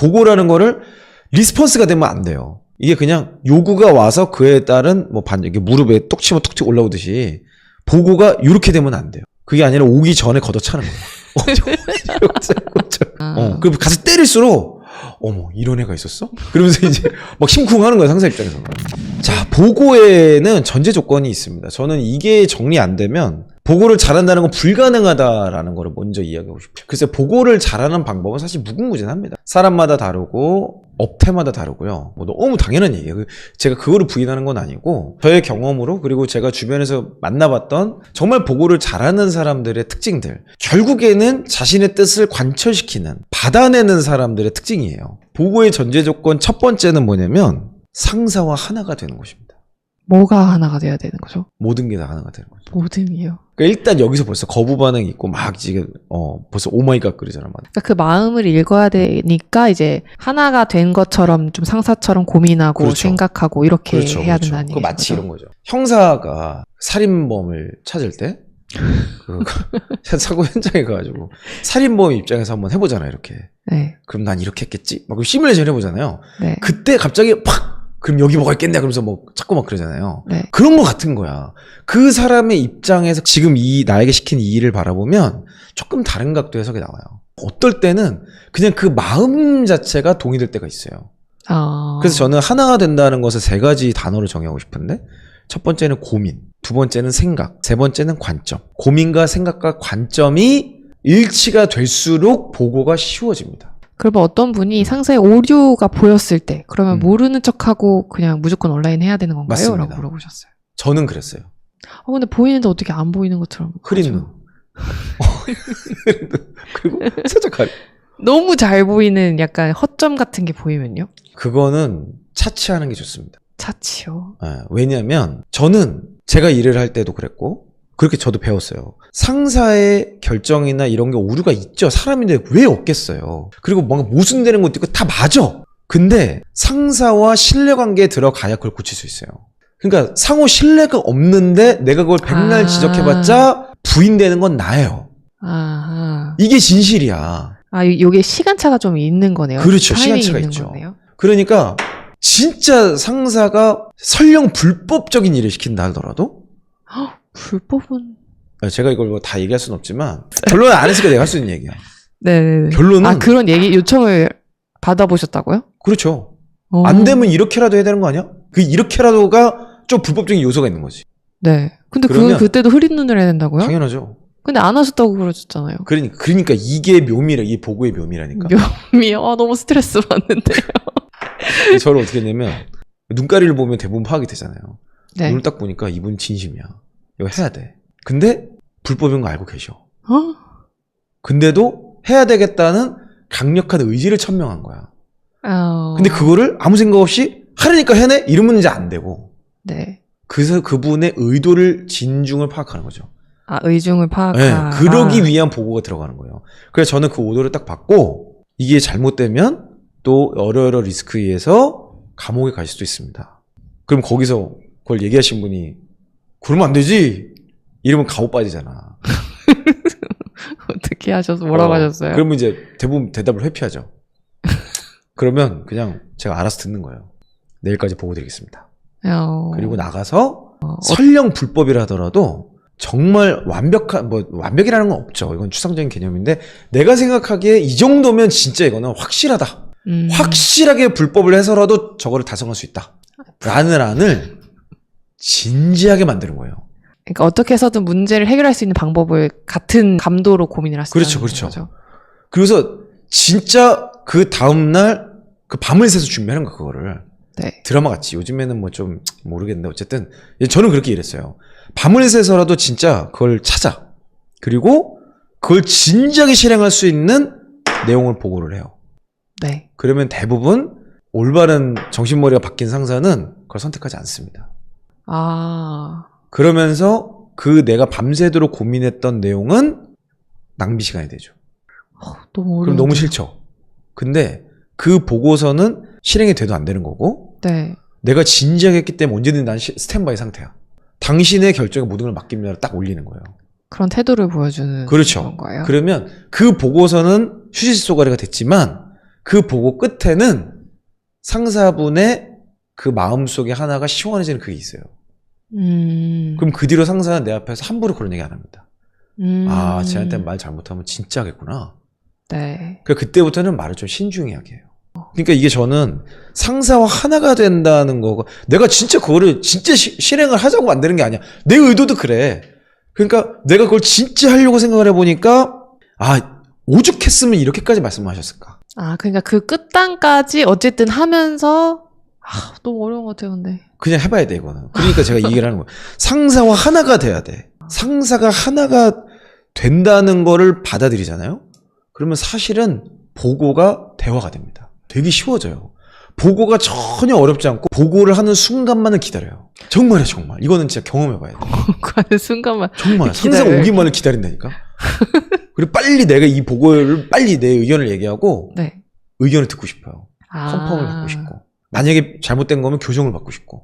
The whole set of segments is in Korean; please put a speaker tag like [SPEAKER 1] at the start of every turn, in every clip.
[SPEAKER 1] 보고라는 거를 리스폰스가 되면 안 돼요. 이게 그냥 요구가 와서 그에 따른 뭐 반, 이게 무릎에 뚝 치면 툭툭 올라오듯이 보고가 이렇게 되면 안 돼요. 그게 아니라 오기 전에 걷어차는 거예요. 어, 저쩌고.
[SPEAKER 2] 아.
[SPEAKER 1] 어, 그럼 가서 때릴수록 어머 이런 애가 있었어? 그러면서 이제 막 심쿵하는 거야 상사 입장에서. 자 보고에는 전제 조건이 있습니다. 저는 이게 정리 안 되면 보고를 잘한다는 건 불가능하다라는 거를 먼저 이야기하고 싶어요. 글쎄 보고를 잘하는 방법은 사실 무궁무진합니다. 사람마다 다르고 업태마다 다르고요. 뭐 너무 당연한 얘기예요. 그- 제가 그거를 부인하는 건 아니고 저의 경험으로 그리고 제가 주변에서 만나봤던 정말 보고를 잘하는 사람들의 특징들 결국에는 자신의 뜻을 관철시키는 받아내는 사람들의 특징이에요. 보고의 전제 조건 첫 번째는 뭐냐면 상사와 하나가 되는 것입니다.
[SPEAKER 2] 뭐가 하나가 돼야 되는 거죠?
[SPEAKER 1] 모든 게 다 하나가 되는 거죠.
[SPEAKER 2] 모든이요.
[SPEAKER 1] 그러니까 일단 여기서 벌써 거부 반응이 있고 막 지금 어 벌써 오마이갓 그러잖아 막.
[SPEAKER 2] 그러니까 그 마음을 읽어야 되니까 이제 하나가 된 것처럼 좀 상사처럼 고민하고
[SPEAKER 1] 그렇죠.
[SPEAKER 2] 생각하고 이렇게 해야
[SPEAKER 1] 그렇죠.
[SPEAKER 2] 된다는
[SPEAKER 1] 그
[SPEAKER 2] 얘기죠.
[SPEAKER 1] 마치 이런 거죠. 형사가 살인범을 찾을 때 그, 사고 현장에 가가지고 살인범 입장에서 한번 해보잖아 요. 이렇게.
[SPEAKER 2] 네,
[SPEAKER 1] 그럼 난 이렇게 했겠지. 막 시뮬레이션 해보잖아요.
[SPEAKER 2] 네,
[SPEAKER 1] 그때 갑자기 팍. 그럼 여기 뭐가 있겠냐 그러면서 뭐 찾고 막 그러잖아요.
[SPEAKER 2] 네.
[SPEAKER 1] 그런 거 같은 거야. 그 사람의 입장에서 지금 이 나에게 시킨 이 일을 바라보면 조금 다른 각도 해석이 나와요. 어떨 때는 그냥 그 마음 자체가 동의될 때가 있어요.
[SPEAKER 2] 아,
[SPEAKER 1] 그래서 저는 하나가 된다는 것을 세 가지 단어로 정의하고 싶은데 첫 번째는 고민, 두 번째는 생각, 세 번째는 관점. 고민과 생각과 관점이 일치가 될수록 보고가 쉬워집니다.
[SPEAKER 2] 그러면 어떤 분이 상사의 오류가 보였을 때 그러면
[SPEAKER 1] 음.
[SPEAKER 2] 모르는 척하고 그냥 무조건 온라인 해야 되는 건가요?
[SPEAKER 1] 맞습니다.
[SPEAKER 2] 라고 물어보셨어요.
[SPEAKER 1] 저는 그랬어요.
[SPEAKER 2] 어, 근데 보이는데 어떻게 안 보이는 것처럼
[SPEAKER 1] 흐린
[SPEAKER 2] 하죠?
[SPEAKER 1] 눈. 그리고 살짝 가리.
[SPEAKER 2] 너무 잘 보이는 약간 허점 같은 게 보이면요?
[SPEAKER 1] 그거는 차치하는 게 좋습니다.
[SPEAKER 2] 차치요.
[SPEAKER 1] 예, 왜냐하면 저는 제가 일을 할 때도 그랬고 그렇게 저도 배웠어요. 상사의 결정이나 이런 게 오류가 있죠. 사람인데 왜 없겠어요. 그리고 뭔가 모순되는 것도 있고 다 맞아. 근데 상사와 신뢰관계에 들어가야 그걸 고칠 수 있어요. 그러니까 상호 신뢰가 없는데 내가 그걸 백날
[SPEAKER 2] 아.
[SPEAKER 1] 지적해봤자 부인되는 건 나예요.
[SPEAKER 2] 아하.
[SPEAKER 1] 이게 진실이야.
[SPEAKER 2] 아, 요- 요게 시간차가 좀 있는 거네요.
[SPEAKER 1] 그렇죠. 시간차가 있죠.
[SPEAKER 2] 거네요.
[SPEAKER 1] 그러니까 진짜 상사가 설령 불법적인 일을 시킨다 하더라도
[SPEAKER 2] 불법은
[SPEAKER 1] 제가 이걸 뭐 다 얘기할 수는 없지만 결론은 안 했으니까 내가 할 수 있는 얘기야.
[SPEAKER 2] 네네네.
[SPEAKER 1] 결론은
[SPEAKER 2] 아 그런 얘기 요청을 받아보셨다고요?
[SPEAKER 1] 그렇죠.
[SPEAKER 2] 어.
[SPEAKER 1] 안 되면 이렇게라도 해야 되는 거 아니야? 그 이렇게라도가 좀 불법적인 요소가 있는 거지.
[SPEAKER 2] 네. 근데 그 그때도 흐린 눈을 해야 된다고요?
[SPEAKER 1] 당연하죠.
[SPEAKER 2] 근데 안 하셨다고 그러셨잖아요.
[SPEAKER 1] 그러니까 그러니까 이게 묘미라 이 보고의 묘미라니까.
[SPEAKER 2] 묘미 아 너무 스트레스 받는데요.
[SPEAKER 1] 저를 어떻게 했냐면 눈가리를 보면 대부분 파악이 되잖아요.
[SPEAKER 2] 네.
[SPEAKER 1] 눈을 딱 보니까 이분 진심이야. 이거 해야 돼. 근데 불법인 거 알고 계셔.
[SPEAKER 2] 어?
[SPEAKER 1] 근데도 해야 되겠다는 강력한 의지를 천명한 거야.
[SPEAKER 2] 어.
[SPEAKER 1] 근데 그거를 아무 생각 없이 하려니까 해내? 이러면 이제 안 되고.
[SPEAKER 2] 네.
[SPEAKER 1] 그래서 그분의 의도를 진중을 파악하는 거죠.
[SPEAKER 2] 아 의중을 파악.
[SPEAKER 1] 네, 그러기 위한 보고가 들어가는 거예요. 그래서 저는 그 오도를 딱 받고 이게 잘못되면 또 여러 여러 리스크에 의해서 감옥에 갈 수도 있습니다. 그럼 거기서 그걸 얘기하신 분이 그러면 안 되지. 이러면 가오 빠지잖아.
[SPEAKER 2] 어떻게 하셔서 뭐라고
[SPEAKER 1] 어,
[SPEAKER 2] 하셨어요?
[SPEAKER 1] 그러면 이제 대부분 대답을 회피하죠. 그러면 그냥 제가 알아서 듣는 거예요. 내일까지 보고 드리겠습니다.
[SPEAKER 2] 어.
[SPEAKER 1] 그리고 나가서 설령 불법이라 하더라도 정말 완벽한 뭐 완벽이라는 건 없죠. 이건 추상적인 개념인데 내가 생각하기에 이 정도면 진짜 이거는 확실하다.
[SPEAKER 2] 음.
[SPEAKER 1] 확실하게 불법을 해서라도 저거를 달성할 수 있다. 라는 안을 진지하게 만드는 거예요.
[SPEAKER 2] 그러니까 어떻게 해서든 문제를 해결할 수 있는 방법을 같은 감도로 고민을 하시는
[SPEAKER 1] 그렇죠, 그렇죠. 그래서 진짜 그 다음날 그 밤을 새서 준비하는 거 그거를
[SPEAKER 2] 네.
[SPEAKER 1] 드라마 같이 요즘에는 뭐 좀 모르겠는데 어쨌든 저는 그렇게 일했어요. 밤을 새서라도 진짜 그걸 찾아. 그리고 그걸 진지하게 실행할 수 있는 내용을 보고를 해요.
[SPEAKER 2] 네.
[SPEAKER 1] 그러면 대부분 올바른 정신머리가 바뀐 상사는 그걸 선택하지 않습니다.
[SPEAKER 2] 아.
[SPEAKER 1] 그러면서 그 내가 밤새도록 고민했던 내용은 낭비 시간이 되죠.
[SPEAKER 2] 너무 어려워.
[SPEAKER 1] 그럼 너무 싫죠. 근데 그 보고서는 실행이 돼도 안 되는 거고
[SPEAKER 2] 네.
[SPEAKER 1] 내가 진지하게 했기 때문에 언제든 난 시- 스탠바이 상태야. 당신의 결정에 모든 걸 맡깁니다. 딱 올리는 거예요.
[SPEAKER 2] 그런 태도를 보여주는
[SPEAKER 1] 그렇죠.
[SPEAKER 2] 건가요?
[SPEAKER 1] 그러면 그 보고서는 휴지 쏘가리가 됐지만 그 보고 끝에는 상사분의 그 마음속에 하나가 시원해지는 그게 있어요.
[SPEAKER 2] 음.
[SPEAKER 1] 그럼 그 뒤로 상사는 내 앞에서 함부로 그런 얘기 안 합니다.
[SPEAKER 2] 음.
[SPEAKER 1] 아, 쟤한테 말 잘못하면 진짜 하겠구나.
[SPEAKER 2] 네.
[SPEAKER 1] 그 그때부터는 말을 좀 신중히 하게 해요. 그러니까 이게 저는 상사와 하나가 된다는 거가 내가 진짜 그거를 진짜 시- 실행을 하자고 만드는 게 아니야. 내 의도도 그래. 그러니까 내가 그걸 진짜 하려고 생각을 해보니까 아 오죽했으면 이렇게까지 말씀하셨을까.
[SPEAKER 2] 아, 그러니까 그 끝단까지 어쨌든 하면서 아, 너무 어려운 것 같아요, 근데.
[SPEAKER 1] 그냥 해봐야 돼 이거는. 그러니까 제가 이 얘기를 하는 거예요. 상사와 하나가 돼야 돼. 상사가 하나가 된다는 거를 받아들이잖아요. 그러면 사실은 보고가 대화가 됩니다. 되게 쉬워져요. 보고가 전혀 어렵지 않고 보고를 하는 순간만을 기다려요. 정말이야 정말. 이거는 진짜 경험해봐야 돼.
[SPEAKER 2] 그 하는 순간만.
[SPEAKER 1] 정말
[SPEAKER 2] 기다려요.
[SPEAKER 1] 오기만을 기다린다니까. 그리고 빨리 내가 이 보고를 빨리 내 의견을 얘기하고
[SPEAKER 2] 네.
[SPEAKER 1] 의견을 듣고 싶어요.
[SPEAKER 2] 아.
[SPEAKER 1] 컨펌을 받고 싶고. 만약에 잘못된 거면 교정을 받고 싶고.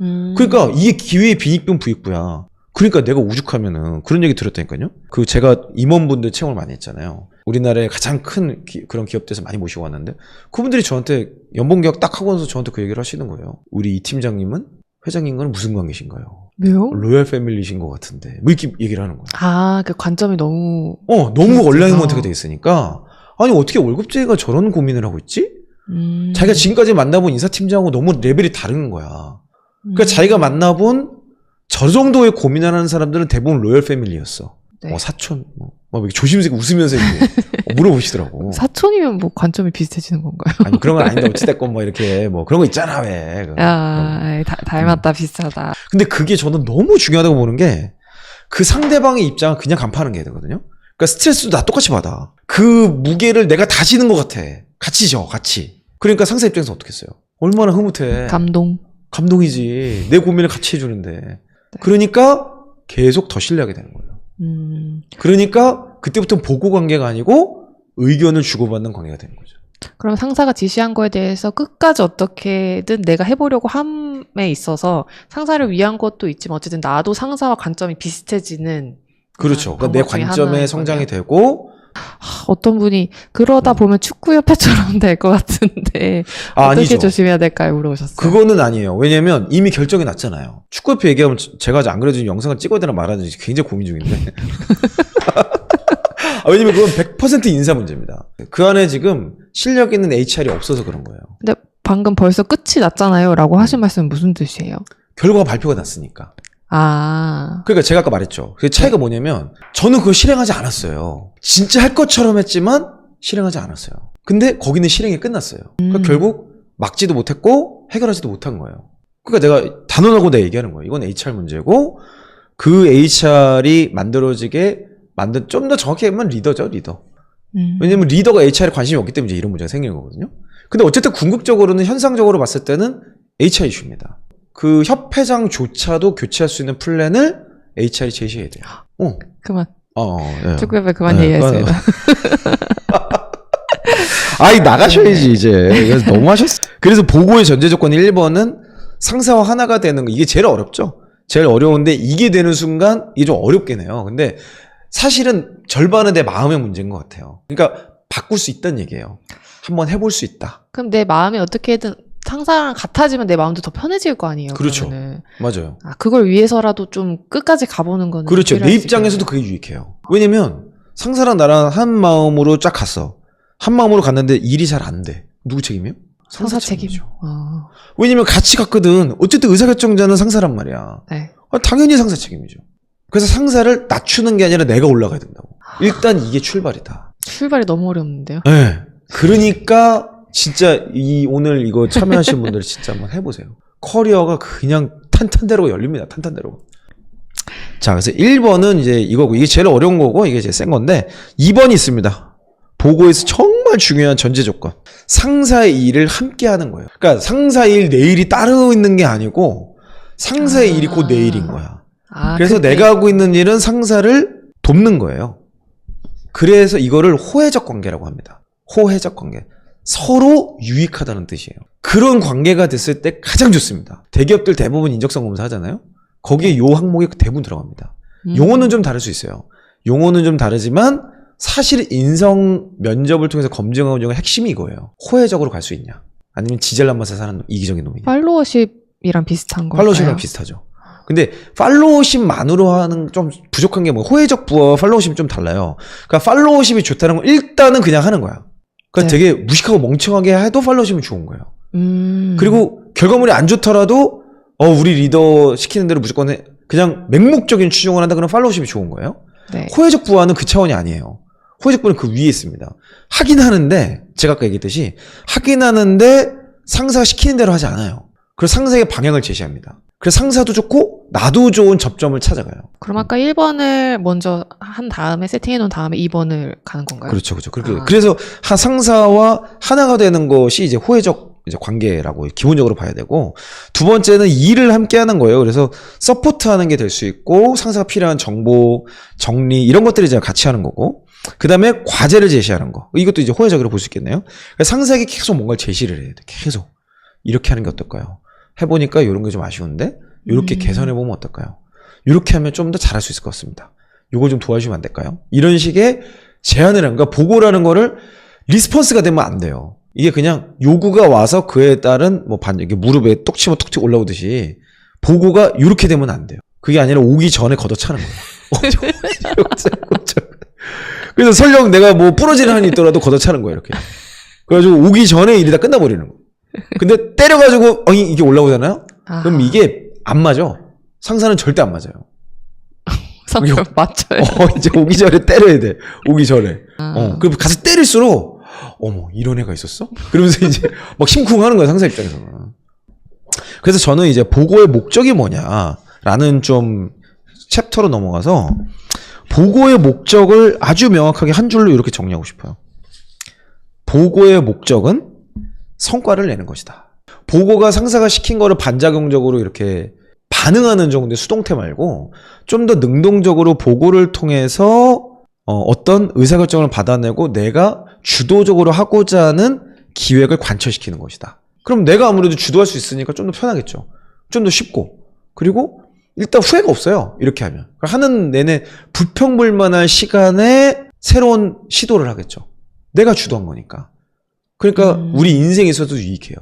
[SPEAKER 2] 음.
[SPEAKER 1] 그러니까 이게 기회의 빈익빈 부익부야. 그러니까 내가 오죽하면은 그런 얘기 들었다니까요. 그 제가 임원분들 채용을 많이 했잖아요. 우리나라의 가장 큰 기- 그런 기업들에서 많이 모시고 왔는데 그분들이 저한테 연봉 계약 딱 하고 나서 저한테 그 얘기를 하시는 거예요. 우리 이 팀장님은 회장님과는 무슨 관계신가요?
[SPEAKER 2] 왜요?
[SPEAKER 1] 로얄 패밀리신 것 같은데 뭐 이렇게 얘기를 하는 거예요.
[SPEAKER 2] 아, 그 관점이 너무.
[SPEAKER 1] 어 너무
[SPEAKER 2] 비슷해서.
[SPEAKER 1] 얼라이먼트가 돼 있으니까 아니 어떻게 월급제가 저런 고민을 하고 있지?
[SPEAKER 2] 음.
[SPEAKER 1] 자기가 지금까지 만나본 인사팀장하고 너무 레벨이 다른 거야. 그러니까
[SPEAKER 2] 음.
[SPEAKER 1] 자기가 만나본 저 정도의 고민하는 사람들은 대부분 로열 패밀리였어.
[SPEAKER 2] 네.
[SPEAKER 1] 뭐 사촌, 뭐, 막 이렇게 조심스럽게 웃으면서 이렇게 어, 물어보시더라고.
[SPEAKER 2] 사촌이면 뭐 관점이 비슷해지는 건가요?
[SPEAKER 1] 아니 그런 건 아닌데 어찌됐건 뭐 이렇게 뭐 그런 거 있잖아 왜. 그- 그런.
[SPEAKER 2] 아, 다, 닮았다, 비슷하다.
[SPEAKER 1] 근데 그게 저는 너무 중요하다고 보는 게 그 상대방의 입장을 그냥 간파하는 게 되거든요. 그러니까 스트레스도 나 똑같이 받아. 그 무게를 내가 다 지는 것 같아. 같이 져, 같이. 그러니까 상사 입장에서 어떻게 했어요? 얼마나 흐뭇해.
[SPEAKER 2] 감동.
[SPEAKER 1] 감동이지. 내 고민을 같이 해주는데. 그러니까 계속 더 신뢰하게 되는 거예요.
[SPEAKER 2] 음.
[SPEAKER 1] 그러니까 그때부터는 보고 관계가 아니고 의견을 주고받는 관계가 되는 거죠.
[SPEAKER 2] 그럼 상사가 지시한 거에 대해서 끝까지 어떻게든 내가 해보려고 함에 있어서 상사를 위한 것도 있지만 어쨌든 나도 상사와 관점이 비슷해지는
[SPEAKER 1] 그렇죠.
[SPEAKER 2] 아,
[SPEAKER 1] 그러니까 내
[SPEAKER 2] 하나인
[SPEAKER 1] 성장이
[SPEAKER 2] 거네요.
[SPEAKER 1] 되고
[SPEAKER 2] 하, 어떤 분이 그러다
[SPEAKER 1] 음.
[SPEAKER 2] 보면 축구협회처럼 될 것 같은데
[SPEAKER 1] 아,
[SPEAKER 2] 어떻게
[SPEAKER 1] 아니죠.
[SPEAKER 2] 조심해야 될까요? 물어보셨어요.
[SPEAKER 1] 그거는 아니에요. 왜냐면 이미 결정이 났잖아요. 축구협회 얘기하면 저- 제가 안 그래도 지금 영상을 찍어야 되나 말아야 되는지 굉장히 고민 중인데. 아, 왜냐면 그건 100% 인사 문제입니다. 그 안에 지금 실력 있는 HR이 없어서 그런 거예요.
[SPEAKER 2] 근데 방금 벌써 끝이 났잖아요. 라고 하신 말씀은 무슨 뜻이에요?
[SPEAKER 1] 결과가 발표가 났으니까.
[SPEAKER 2] 아,
[SPEAKER 1] 그러니까 제가 아까 말했죠. 그 차이가 뭐냐면 저는 그걸 실행하지 않았어요. 진짜 할 것처럼 했지만 실행하지 않았어요. 근데 거기는 실행이 끝났어요. 그러니까
[SPEAKER 2] 음.
[SPEAKER 1] 결국 막지도 못했고 해결하지도 못한 거예요. 그러니까 내가 단언하고 내 얘기하는 거예요. 이건 HR 문제고 그 HR이 만들어지게 만든 좀 더 정확히 하면 리더죠, 리더.
[SPEAKER 2] 음.
[SPEAKER 1] 왜냐면 리더가 HR에 관심이 없기 때문에 이런 문제가 생기는 거거든요. 근데 어쨌든 궁극적으로는 현상적으로 봤을 때는 HR 이슈입니다. 그 협회장조차도 교체할 수 있는 플랜을 HR이 제시해야 돼요. 어,
[SPEAKER 2] 그만.
[SPEAKER 1] 어, 예.
[SPEAKER 2] 축구협회 그만
[SPEAKER 1] 네,
[SPEAKER 2] 얘기하세요.
[SPEAKER 1] 아이 나가셔야지 이제. 그래서 너무 하셨어. 그래서 보고의 전제 조건 1번은 상사와 하나가 되는 거 이게 제일 어렵죠. 제일 어려운데 이게 되는 순간 이게 좀 어렵긴 해요. 근데 사실은 절반은 내 마음의 문제인 것 같아요. 그러니까 바꿀 수 있다는 얘기예요. 한번 해볼 수 있다.
[SPEAKER 2] 그럼 내 마음이 어떻게든 상사랑 같아지면 내 마음도 더 편해질 거 아니에요.
[SPEAKER 1] 그렇죠.
[SPEAKER 2] 그러면은.
[SPEAKER 1] 맞아요.
[SPEAKER 2] 아, 그걸 위해서라도 좀 끝까지 가보는 거는
[SPEAKER 1] 그렇죠. 내
[SPEAKER 2] 필요할 수
[SPEAKER 1] 입장에서도
[SPEAKER 2] 있겠네요.
[SPEAKER 1] 그게 유익해요. 왜냐면 상사랑 나랑 한 마음으로 쫙 갔어. 한 마음으로 갔는데 일이 잘 안 돼. 누구 책임이에요?
[SPEAKER 2] 상사 책임. 아,
[SPEAKER 1] 왜냐면 같이 갔거든. 어쨌든 의사결정자는 상사란 말이야.
[SPEAKER 2] 네.
[SPEAKER 1] 아, 당연히 상사 책임이죠. 그래서 상사를 낮추는 게 아니라 내가 올라가야 된다고. 일단 이게 출발이다.
[SPEAKER 2] 출발이 너무 어렵는데요.
[SPEAKER 1] 네. 그러니까 진짜 이 오늘 이거 참여하신 분들 진짜 한번 해보세요. 커리어가 그냥 탄탄대로 열립니다. 탄탄대로. 자, 그래서 1번은 이제 이거고 이게 제일 어려운 거고 이게 제일 센 건데 2번이 있습니다. 보고에서 정말 중요한 전제 조건. 상사의 일을 함께 하는 거예요. 그러니까 상사의 일 내 일이 따로 있는 게 아니고 상사의
[SPEAKER 2] 아.
[SPEAKER 1] 일이 곧 내 일인 거야.
[SPEAKER 2] 아,
[SPEAKER 1] 그래서
[SPEAKER 2] 근데-
[SPEAKER 1] 내가 하고 있는 일은 상사를 돕는 거예요. 그래서 이거를 호혜적 관계라고 합니다. 호혜적 관계. 서로 유익하다는 뜻이에요. 그런 관계가 됐을 때 가장 좋습니다. 대기업들 대부분 인적성 검사 하잖아요. 거기에 요 항목이 대부분 들어갑니다.
[SPEAKER 2] 음.
[SPEAKER 1] 용어는 좀 다를 수 있어요. 용어는 좀 다르지만 사실 인성 면접을 통해서 검증하는 중에 핵심이 이거예요. 호혜적으로 갈 수 있냐? 아니면 지잘난 맛에 사는 놈, 이기적인 놈이냐?
[SPEAKER 2] 팔로워십이랑 비슷한 거.
[SPEAKER 1] 팔로우십이랑 비슷하죠. 근데 팔로우십만으로 하는 좀 부족한 게 뭐 호혜적 부와 팔로우십이 좀 달라요. 그러니까 팔로우십이 좋다는 건 일단은 그냥 하는 거야. 그러니까
[SPEAKER 2] 네.
[SPEAKER 1] 되게 무식하고 멍청하게 해도 팔로우십이 좋은 거예요.
[SPEAKER 2] 음.
[SPEAKER 1] 그리고 결과물이 안 좋더라도 어 우리 리더 시키는 대로 무조건 해. 그냥 맹목적인 추종을 한다 그러면 팔로우십이 좋은 거예요.
[SPEAKER 2] 네.
[SPEAKER 1] 호혜적 부와는 그 차원이 아니에요. 호혜적 부는 그 위에 있습니다. 하긴 하는데 제가 아까 얘기했듯이 하긴 하는데 상사가 시키는 대로 하지 않아요. 그래서 상사에게 방향을 제시합니다. 그래서 상사도 좋고 나도 좋은 접점을 찾아가요.
[SPEAKER 2] 그럼 아까 1번을 먼저 한 다음에 세팅해 놓은 다음에 2번을 가는 건가요?
[SPEAKER 1] 그렇죠, 그렇죠. 그렇게
[SPEAKER 2] 아.
[SPEAKER 1] 그래서 한 상사와 하나가 되는 것이 이제 호혜적 이제 관계라고 기본적으로 봐야 되고 두 번째는 일을 함께 하는 거예요. 그래서 서포트하는 게 될 수 있고 상사가 필요한 정보 정리 이런 것들이 이제 같이 하는 거고 그 다음에 과제를 제시하는 거 이것도 이제 호혜적으로 볼 수 있겠네요. 그래서 상사에게 계속 뭔가를 제시를 해야 돼. 계속 이렇게 하는 게 어떨까요? 해보니까 이런 게 좀 아쉬운데 이렇게
[SPEAKER 2] 음.
[SPEAKER 1] 개선해 보면 어떨까요? 이렇게 하면 좀 더 잘할 수 있을 것 같습니다. 이거 좀 도와주시면 안 될까요? 이런 식의 제안을 하는 거 보고라는 거를 리스폰스가 되면 안 돼요. 이게 그냥 요구가 와서 그에 따른 뭐 반, 이게 무릎에 똑 치면 톡 올라오듯이 보고가 이렇게 되면 안 돼요. 그게 아니라 오기 전에 걷어차는 거예요. 그래서 설령 내가 뭐 부러지는 한이 있더라도 걷어차는 거예요, 이렇게. 그래가지고 오기 전에 일이 다 끝나버리는 거예요. 근데 때려가지고, 어, 이게 올라오잖아요?
[SPEAKER 2] 아,
[SPEAKER 1] 그럼 이게 안 맞아. 상사는 절대 안 맞아요.
[SPEAKER 2] 성격 맞춰요.
[SPEAKER 1] 어, 이제 오기 전에 때려야 돼. 오기 전에.
[SPEAKER 2] 아.
[SPEAKER 1] 어, 그럼 가서 때릴수록, 어머, 이런 애가 있었어? 그러면서 이제 막 심쿵 하는 거야, 상사 입장에서는. 그래서 저는 이제 보고의 목적이 뭐냐라는 좀 챕터로 넘어가서 보고의 목적을 아주 명확하게 한 줄로 이렇게 정리하고 싶어요. 보고의 목적은 성과를 내는 것이다. 보고가 상사가 시킨 거를 반작용적으로 이렇게 반응하는 정도의 수동태 말고 좀 더 능동적으로 보고를 통해서 어, 떤 의사결정을 받아내고 내가 주도적으로 하고자 하는 기획을 관철시키는 것이다. 그럼 내가 아무래도 주도할 수 있으니까 좀 더 편하겠죠. 좀 더 쉽고. 그리고 일단 후회가 없어요. 이렇게 하면. 하는 내내 불평불만할 시간에 새로운 시도를 하겠죠. 내가 주도한 거니까. 그러니까
[SPEAKER 2] 음.
[SPEAKER 1] 우리 인생에 있어도 유익해요.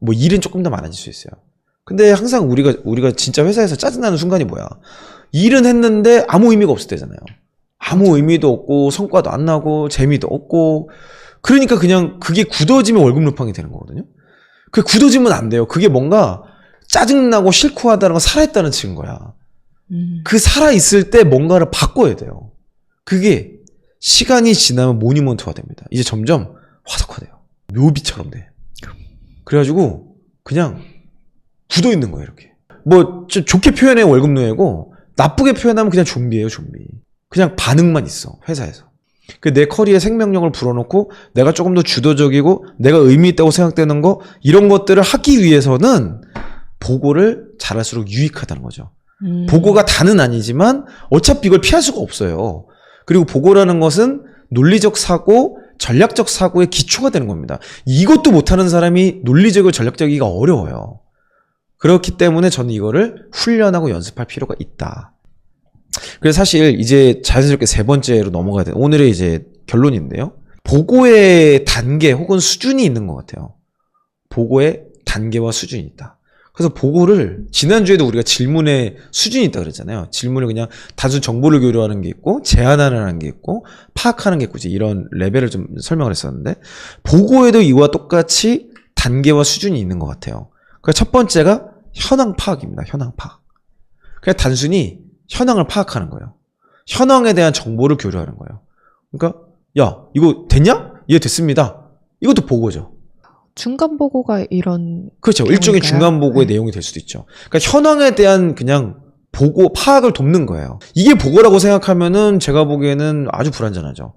[SPEAKER 1] 뭐 일은 조금 더 많아질 수 있어요. 근데 항상 우리가 우리가 진짜 회사에서 짜증나는 순간이 뭐야? 일은 했는데 아무 의미가 없을 때잖아요. 아무 의미도 없고 성과도 안 나고 재미도 없고 그러니까 그냥 그게 굳어지면 월급 루팡이 되는 거거든요. 그 굳어지면 안 돼요. 그게 뭔가 짜증나고 싫고 하다는 건 살아있다는 증거야.
[SPEAKER 2] 음.
[SPEAKER 1] 그 살아있을 때 뭔가를 바꿔야 돼요. 그게 시간이 지나면 모니먼트화 됩니다. 이제 점점 화석화 돼요. 묘비처럼 돼. 그래가지고 그냥 굳어 있는 거예요, 이렇게. 뭐, 좀 좋게 표현해 월급 노예고, 나쁘게 표현하면 그냥 좀비예요, 좀비. 그냥 반응만 있어, 회사에서. 그내 커리에 생명력을 불어넣고, 내가 조금 더 주도적이고, 내가 의미 있다고 생각되는 거, 이런 것들을 하기 위해서는, 보고를 잘할수록 유익하다는 거죠.
[SPEAKER 2] 음.
[SPEAKER 1] 보고가 다는 아니지만 어차피 이걸 피할 수가 없어요. 그리고 보고라는 것은 논리적 사고, 전략적 사고의 기초가 되는 겁니다. 이것도 못하는 사람이 논리적이고 전략적이기가 어려워요. 그렇기 때문에 저는 이거를 훈련하고 연습할 필요가 있다. 그래서 사실 이제 자연스럽게 세 번째로 넘어가야 돼. 오늘의 이제 결론인데요. 보고의 단계 혹은 수준이 있는 것 같아요. 보고의 단계와 수준이 있다. 그래서 보고를 지난주에도 우리가 질문의 수준이 있다 그랬잖아요. 질문을 그냥 단순 정보를 교류하는 게 있고 제안하는 게 있고 파악하는 게 있고 이런 레벨을 좀 설명을 했었는데 보고에도 이와 똑같이 단계와 수준이 있는 것 같아요. 그첫 번째가 현황 파악입니다. 현황 파악. 그냥 단순히 현황을 파악하는 거예요. 현황에 대한 정보를 교류하는 거예요. 그러니까 야 이거 됐냐? 예 됐습니다. 이것도 보고죠.
[SPEAKER 2] 중간 보고가 이런
[SPEAKER 1] 그렇죠. 일종의
[SPEAKER 2] 경우인가요?
[SPEAKER 1] 중간 보고의
[SPEAKER 2] 네.
[SPEAKER 1] 내용이 될 수도 있죠. 그러니까 현황에 대한 그냥 보고 파악을 돕는 거예요. 이게 보고라고 생각하면은 제가 보기에는 아주 불안전하죠.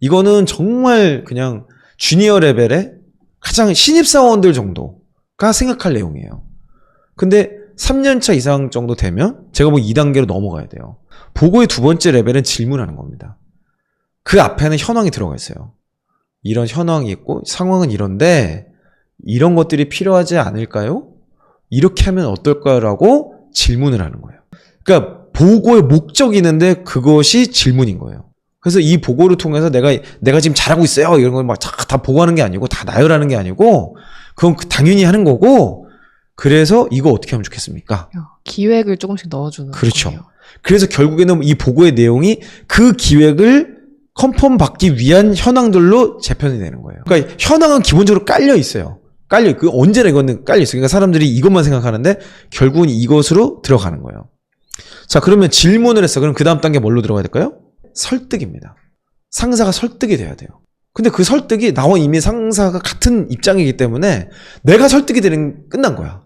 [SPEAKER 1] 이거는 정말 그냥 주니어 레벨의 가장 신입사원들 정도가 생각할 내용이에요. 근데 3년차 이상 정도 되면 제가 보기 2단계로 넘어가야 돼요. 보고의 두 번째 레벨은 질문하는 겁니다. 그 앞에는 현황이 들어가 있어요. 이런 현황이 있고 상황은 이런데 이런 것들이 필요하지 않을까요? 이렇게 하면 어떨까라고 질문을 하는 거예요. 그러니까 보고의 목적이 있는데 그것이 질문인 거예요. 그래서 이 보고를 통해서 내가 내가 지금 잘하고 있어요 이런 걸 막 다 보고하는 게 아니고 다 나열하는 게 아니고 그건 그 당연히 하는 거고 그래서 이거 어떻게 하면 좋겠습니까?
[SPEAKER 2] 어, 기획을 조금씩 넣어주는
[SPEAKER 1] 그렇죠.
[SPEAKER 2] 거예요.
[SPEAKER 1] 그래서 결국에는 이 보고의 내용이 그 기획을 컨펌 받기 위한 현황들로 재편이 되는 거예요. 그러니까 현황은 기본적으로 깔려 있어요. 깔려 그 언제나 이거는 깔려 있어요. 그러니까 사람들이 이것만 생각하는데 결국은 이것으로 들어가는 거예요. 자, 그러면 질문을 했어. 그럼 그 다음 단계 뭘로 들어가야 될까요? 설득입니다. 상사가 설득이 돼야 돼요. 근데 그 설득이 나와 이미 상사가 같은 입장이기 때문에 내가 설득이 되는 끝난 거야.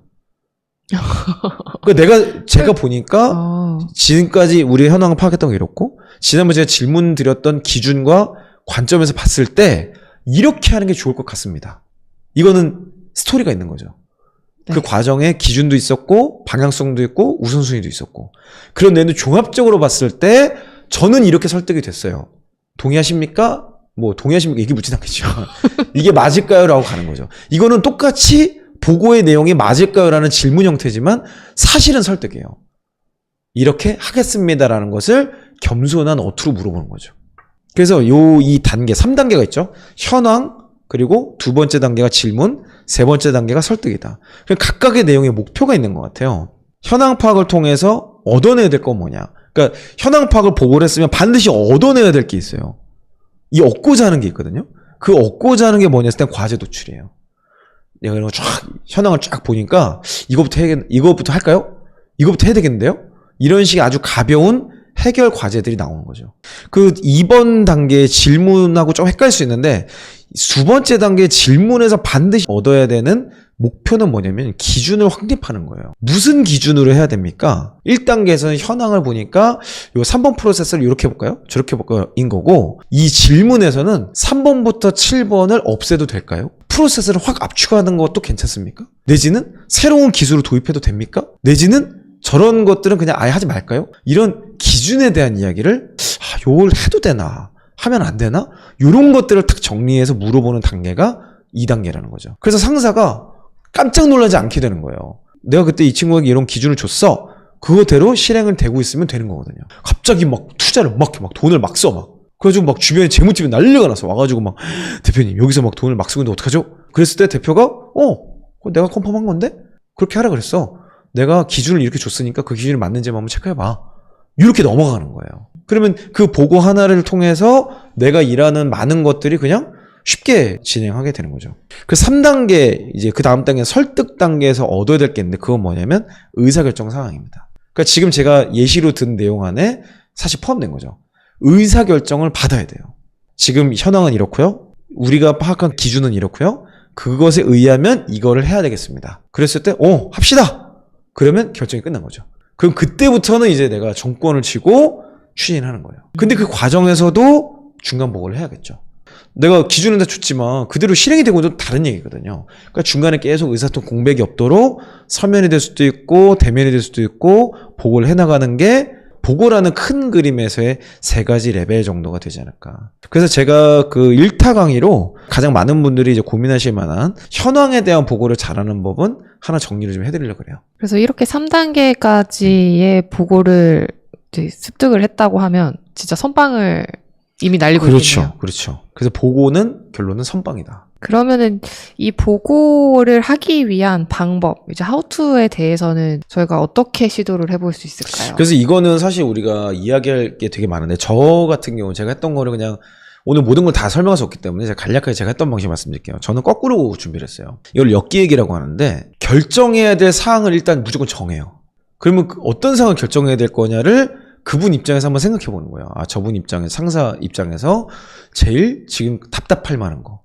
[SPEAKER 1] 그 내가 제가 보니까
[SPEAKER 2] 어,
[SPEAKER 1] 지금까지 우리 현황을 파악했던 게 이렇고 지난번에 제가 질문 드렸던 기준과 관점에서 봤을 때 이렇게 하는 게 좋을 것 같습니다. 이거는 스토리가 있는 거죠. 그
[SPEAKER 2] 네.
[SPEAKER 1] 과정에 기준도 있었고 방향성도 있고 우선순위도 있었고 그런 내용을 종합적으로 봤을 때 저는 이렇게 설득이 됐어요. 동의하십니까? 뭐 동의하십니까? 이게 묻진 않겠죠. 이게 맞을까요? 라고 가는 거죠. 이거는 똑같이 보고의 내용이 맞을까요? 라는 질문 형태지만 사실은 설득이에요. 이렇게 하겠습니다라는 것을 겸손한 어투로 물어보는 거죠. 그래서 요 이 단계 3단계가 있죠. 현황 그리고 두 번째 단계가 질문, 세 번째 단계가 설득이다. 각각의 내용에 목표가 있는 것 같아요. 현황 파악을 통해서 얻어내야 될 건 뭐냐? 그러니까 현황 파악을 보고를 했으면 반드시 얻어내야 될 게 있어요. 이 얻고자 하는 게 있거든요. 그 얻고자 하는 게 뭐냐 했을 땐 과제 도출이에요. 내가 이런 거쫙 현황을 쫙 보니까 이거부터 해 이거부터 할까요? 이거부터 해야 되겠는데요? 이런 식의 아주 가벼운 해결 과제들이 나오는 거죠. 그 2번 단계의 질문하고 좀 헷갈릴 수 있는데 두 번째 단계 질문에서 반드시 얻어야 되는 목표는 뭐냐면 기준을 확립하는 거예요. 무슨 기준으로 해야 됩니까? 1단계에서는 현황을 보니까 요 3번 프로세스를 이렇게 볼까요? 저렇게 볼까요?인 거고 이 질문에서는 3번부터 7번을 없애도 될까요? 프로세스를 확 압축하는 것도 괜찮습니까? 내지는 새로운 기술을 도입해도 됩니까? 내지는 저런 것들은 그냥 아예 하지 말까요? 이런 기준에 대한 이야기를 아, 요걸 해도 되나? 하면 안 되나? 요런 것들을 탁 정리해서 물어보는 단계가 2단계라는 거죠. 그래서 상사가 깜짝 놀라지 않게 되는 거예요. 내가 그때 이 친구에게 이런 기준을 줬어. 그거대로 실행을 되고 있으면 되는 거거든요. 갑자기 막 투자를 막, 막 돈을 막 써, 막. 그래가지고 막 주변에 재무팀이 난리가 나서 와가지고 막, 대표님, 여기서 막 돈을 막 쓰고 있는데 어떡하죠? 그랬을 때 대표가, 어, 내가 컨펌한 건데? 그렇게 하라 그랬어. 내가 기준을 이렇게 줬으니까 그 기준이 맞는지 한번 체크해봐. 이렇게 넘어가는 거예요. 그러면 그 보고 하나를 통해서 내가 일하는 많은 것들이 그냥 쉽게 진행하게 되는 거죠. 그 3단계, 이제 그 다음 단계 설득 단계에서 얻어야 될 게 있는데 그건 뭐냐면 의사결정 상황입니다. 그러니까 지금 제가 예시로 든 내용 안에 사실 포함된 거죠. 의사결정을 받아야 돼요. 지금 현황은 이렇고요. 우리가 파악한 기준은 이렇고요. 그것에 의하면 이거를 해야 되겠습니다. 그랬을 때, 어, 합시다! 그러면 결정이 끝난 거죠. 그럼 그때부터는 이제 내가 정권을 쥐고 추진하는 거예요. 근데 그 과정에서도 중간 보고를 해야겠죠. 내가 기준은 다 줬지만 그대로 실행이 되고도 다른 얘기거든요. 그러니까 중간에 계속 의사소통 공백이 없도록 서면이 될 수도 있고 대면이 될 수도 있고 보고를 해나가는 게 보고라는 큰 그림에서의 세 가지 레벨 정도가 되지 않을까. 그래서 제가 그 일타 강의로 가장 많은 분들이 이제 고민하실 만한 현황에 대한 보고를 잘하는 법은 하나 정리를 좀 해드리려고 그래요.
[SPEAKER 2] 그래서 이렇게 3단계까지의 보고를 이제 습득을 했다고 하면 진짜 선빵을 이미 날리고
[SPEAKER 1] 그렇죠.
[SPEAKER 2] 있겠네요.
[SPEAKER 1] 그렇죠. 그래서 보고는 결론은 선빵이다.
[SPEAKER 2] 그러면은 이 보고를 하기 위한 방법, 이제 하우투에 대해서는 저희가 어떻게 시도를 해볼 수 있을까요?
[SPEAKER 1] 그래서 이거는 사실 우리가 이야기할 게 되게 많은데 저 같은 경우 제가 했던 거를 그냥 오늘 모든 걸 다 설명할 수 없기 때문에 제가 간략하게 제가 했던 방식 말씀드릴게요. 저는 거꾸로 준비를 했어요. 이걸 엮기얘기라고 하는데 결정해야 될 사항을 일단 무조건 정해요. 그러면 그 어떤 사항을 결정해야 될 거냐를 그분 입장에서 한번 생각해 보는 거예요. 아, 저분 입장에서, 상사 입장에서 제일 지금 답답할 만한 거.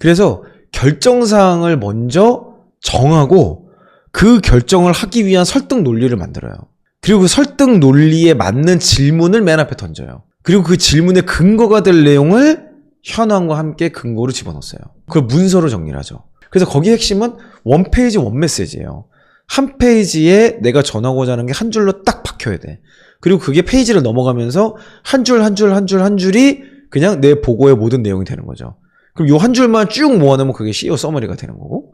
[SPEAKER 1] 그래서 결정사항을 먼저 정하고 그 결정을 하기 위한 설득 논리를 만들어요. 그리고 그 설득 논리에 맞는 질문을 맨 앞에 던져요. 그리고 그 질문의 근거가 될 내용을 현황과 함께 근거로 집어넣었어요. 그걸 문서로 정리를 하죠. 그래서 거기 핵심은 원 페이지 원 메시지예요. 한 페이지에 내가 전하고자 하는 게 한 줄로 딱 박혀야 돼. 그리고 그게 페이지를 넘어가면서 한 줄 한 줄 한 줄 한 줄이 그냥 내 보고의 모든 내용이 되는 거죠. 그럼 요 한 줄만 쭉 모아놓으면 그게 CEO 서머리가 되는 거고.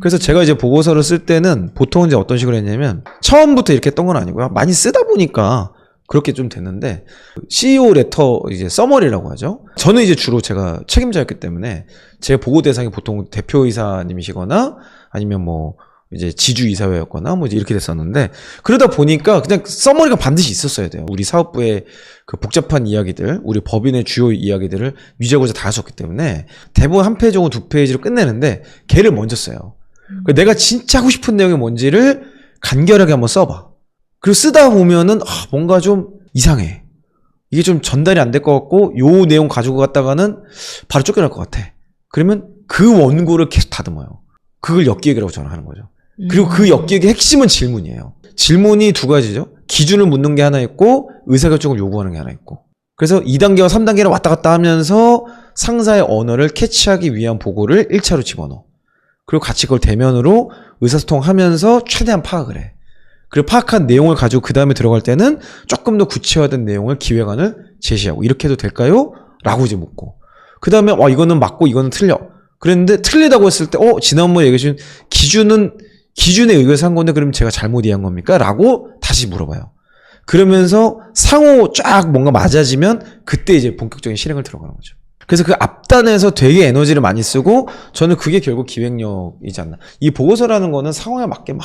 [SPEAKER 1] 그래서 제가 이제 보고서를 쓸 때는 보통 이제 어떤 식으로 했냐면 처음부터 이렇게 했던 건 아니고요. 많이 쓰다 보니까 그렇게 좀 됐는데 CEO 레터 이제 서머리라고 하죠. 저는 이제 주로 제가 책임자였기 때문에 제 보고 대상이 보통 대표이사님이시거나 아니면 뭐 이제 지주 이사회였거나 뭐 이제 이렇게 됐었는데 그러다 보니까 그냥 서머리가 반드시 있었어야 돼요. 우리 사업부의 그 복잡한 이야기들, 우리 법인의 주요 이야기들을 유지하고자 다 하셨기 때문에 대부분 한 페이지 혹은 두 페이지로 끝내는데 걔를 먼저 써요. 그 내가 진짜 하고 싶은 내용이 뭔지를 간결하게 한번 써봐. 그리고 쓰다 보면은 아, 뭔가 좀 이상해. 이게 좀 전달이 안 될 것 같고 요 내용 가지고 갔다가는 바로 쫓겨날 것 같아. 그러면 그 원고를 계속 다듬어요. 그걸 엽기획이라고 저는 하는 거죠. 그리고 그 엽기획의 핵심은 질문이에요. 질문이 두 가지죠. 기준을 묻는 게 하나 있고 의사결정을 요구하는 게 하나 있고. 그래서 2단계와 3단계를 왔다 갔다 하면서 상사의 언어를 캐치하기 위한 보고를 1차로 집어넣어. 그리고 같이 그걸 대면으로 의사소통하면서 최대한 파악을 해. 그리고 파악한 내용을 가지고 그 다음에 들어갈 때는 조금 더 구체화된 내용을 기획안을 제시하고 이렇게 해도 될까요? 라고 이제 묻고 그 다음에 와 이거는 맞고 이거는 틀려 그랬는데 틀리다고 했을 때 어 지난번에 얘기해 준 기준은 기준에 의해서 한 건데 그럼 제가 잘못 이해한 겁니까? 라고 다시 물어봐요 그러면서 상호 쫙 뭔가 맞아지면 그때 이제 본격적인 실행을 들어가는 거죠 그래서 그 앞단에서 되게 에너지를 많이 쓰고 저는 그게 결국 기획력이지 않나. 이 보고서라는 거는 상황에 맞게 막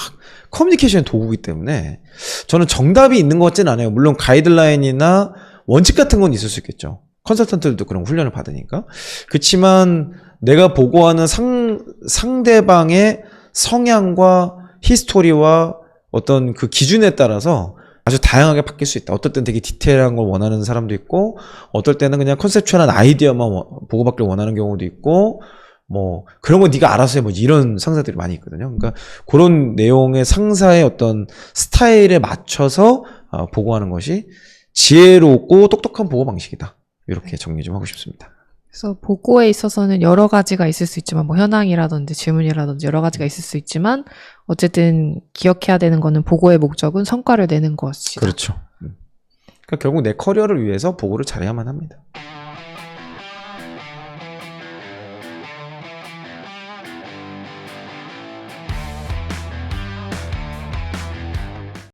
[SPEAKER 1] 커뮤니케이션의 도구이기 때문에 저는 정답이 있는 것 같지는 않아요. 물론 가이드라인이나 원칙 같은 건 있을 수 있겠죠. 컨설턴트들도 그런 훈련을 받으니까. 그렇지만 내가 보고하는 상, 상대방의 성향과 히스토리와 어떤 그 기준에 따라서 아주 다양하게 바뀔 수 있다. 어떨 땐 되게 디테일한 걸 원하는 사람도 있고, 어떨 때는 그냥 컨셉추얼한 아이디어만 원- 보고받기를 원하는 경우도 있고, 뭐 그런 거 네가 알아서 해. 뭐 이런 상사들이 많이 있거든요. 그러니까 그런 내용의 상사의 어떤 스타일에 맞춰서 어, 보고하는 것이 지혜롭고 똑똑한 보고 방식이다. 이렇게 정리 좀 하고 싶습니다.
[SPEAKER 2] 그래서 보고에 있어서는 여러 가지가 있을 수 있지만 뭐 현황이라든지 질문이라든지 여러 가지가 있을 수 있지만 어쨌든 기억해야 되는 거는 보고의 목적은 성과를 내는 것이다.
[SPEAKER 1] 그렇죠. 음. 그러니까 결국 내 커리어를 위해서 보고를 잘해야만 합니다.